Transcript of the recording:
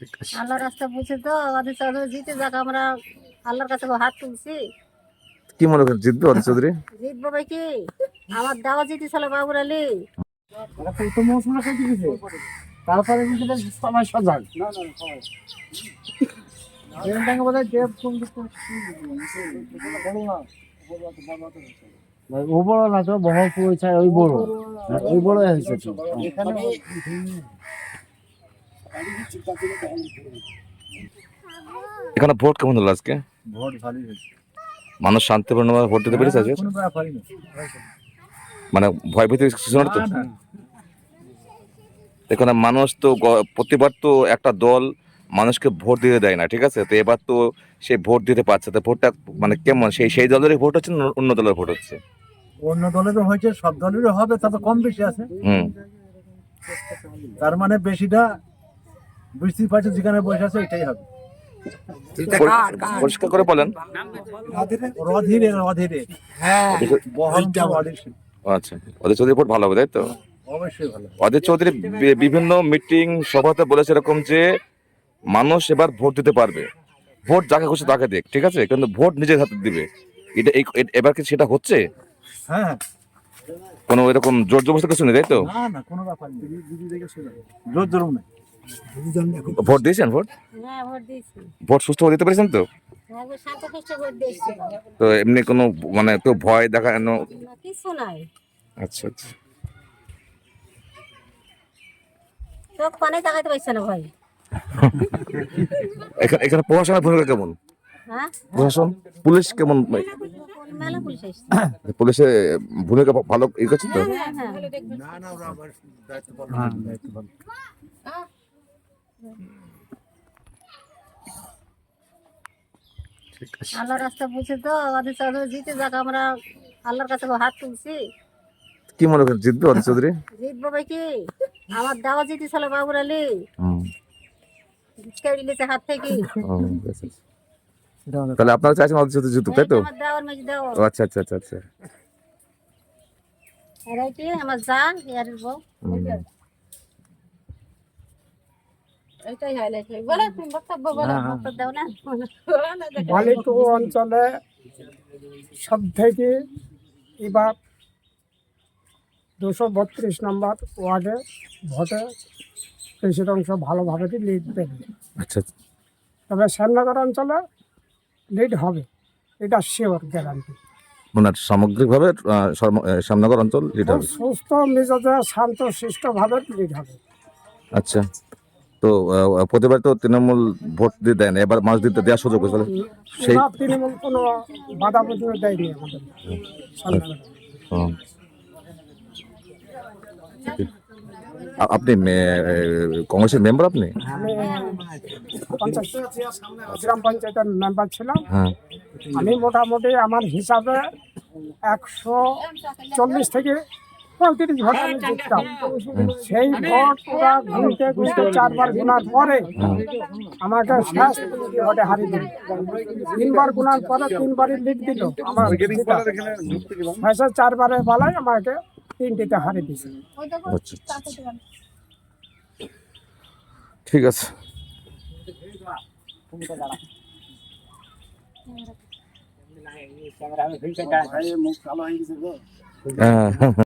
ঠিক আছে আল্লাহ রাস্তা বুঝে তো আমাদের চৌধুরী জিতে যাক আমরা আল্লাহর কাছে হাত তুলছি। কি মনে করেন জিতবে অধীর চৌধুরী? জিতবো ভাই কি? আমার দেওয়া জিতে ছিল বাবুর আলী। তারপরে নিজেদের সবাই সজাগ। ও বড় না তো বহরপুর ওই ওই বড়। ওই বড় হয়েছে এখানে ভোট কেমন হলো আজকে? ভোট ভালোই হয়েছে। মানুষ শান্তিপূর্ণভাবে ভোট দিতে পেরেছে আজকে? মানে ভয় ভীতি কিছু না তো। এখানে মানুষ তো প্রতিবার তো একটা দল মানুষকে ভোট দিতে দেয় না ঠিক আছে? তো এবার তো সে ভোট দিতে পারছে তো ভোটটা মানে কেমন? সেই সেই দলেরই ভোট হচ্ছে না অন্য দলের ভোট হচ্ছে? অন্য দলেরও হয়েছে সব দলেরও হবে তবে কম বেশি আছে। হুম। তার মানে বেশিটা বুঝতেই পারছে যেখানে বসে আছে এটাই হবে। পরিষ্কার করে বলেন। অধীর আচ্ছা অধীর চৌধুরী ভালো হবে তাই তো? অধীর চৌধুরী বিভিন্ন মিটিং সভাতে বলেছে এরকম যে মানুষ এবার ভোট দিতে পারবে। ভোট যাকে খুশি তাকে দেখ ঠিক আছে? কিন্তু ভোট নিজের হাতে দিবে। এটা এবার কি সেটা হচ্ছে? হ্যাঁ হ্যাঁ। কোনো এরকম জোর জবরদস্তি কিছু নেই তাই তো? না না কোনো ব্যাপার নেই। জোর জোর না ভোট দিয়েছেন ভোট? হ্যাঁ ভোট ভোট সুস্থভাবে দিতে পেরেছেন তো? দিয়েছি। তো এমনি কোনো মানে কেউ ভয় দেখানো? কিছু নাই। আচ্ছা আচ্ছা। চোখ পানে তাকাইতে পারছে না ভাই। এখানে এখানে প্রশাসনের ভূমিকা কেমন? হ্যাঁ? প্রশাসন? পুলিশ কেমন? পুলিশের ভূমিকা ভালো ই করছে তো? হ্যাঁ হ্যাঁ হ্যাঁ দায়িত্ব ভালো। ঠিক আছে আল্লাহ রাস্তা বুঝে তো আমাদের চৌধুরী জিতে যাক আমরা আল্লাহর কাছে হাত তুলছি। কি মনে করেন জিতবে অধীর চৌধুরী? জিতবো ভাই কি? আমার দেওয়া জিতে ছিল বাবুর আলী। হুম। কেড়ে নিয়েছে হাত থেকে। তাহলে আপনারা চাইছেন অধীর চৌধুরী জিতুক তাই তো? আচ্ছা আচ্ছা আচ্ছা আচ্ছা। এরাই কি? আমার জান ইয়ারের বউ হুম। এটাই হাইলাইট বলে তুমি বক্তব্য বলো হ্যাঁ, হ্যাঁ। বক্তব্য দাও না বালিটু অঞ্চলে সব থেকে এবার দুশো বত্রিশ নম্বর ওয়ার্ডে ভোটে প্রেসিডেন্ট ভালোভাবে লিড দেবে। আচ্ছা আচ্ছা। তবে শ্যামনগর অঞ্চলে লিড হবে এটা শিওর গ্যারান্টি মানে সামগ্রিকভাবে শ্যামনগর অঞ্চল লিড হবে। সুস্থ মেজাজে শান্ত শিষ্টভাবে লিড হবে। আচ্ছা। তো প্রতিবার তো তৃণমূল ভোট দিয়ে দেন এবার মানুষ দিতে দেওয়ার সুযোগ হয়েছিল সেই তৃণমূল কোনো বাধা প্রতিরোধ দেয়নি আপনি কংগ্রেসের মেম্বার আপনি? আমি গ্রাম পঞ্চায়েতের মেম্বার ছিলাম। হ্যাঁ। আমি মোটামুটি আমার হিসাবে একশো চল্লিশ থেকে পঁয়ত্রিশ আমি জিততাম সেই ভোট পুরা ঘুরতে ঘুরতে চারবার গুনার পরে আমাকে শেষ ভোটে হারিয়ে দিল। তিনবার গুনার পরে তিনবারই লিড দিল আমার। শেষে চারবারে বলাই আমাকে তিনটিতে হারিয়ে দিয়েছে। আচ্ছা আচ্ছা। ঠিক আছে। হ্যাঁ।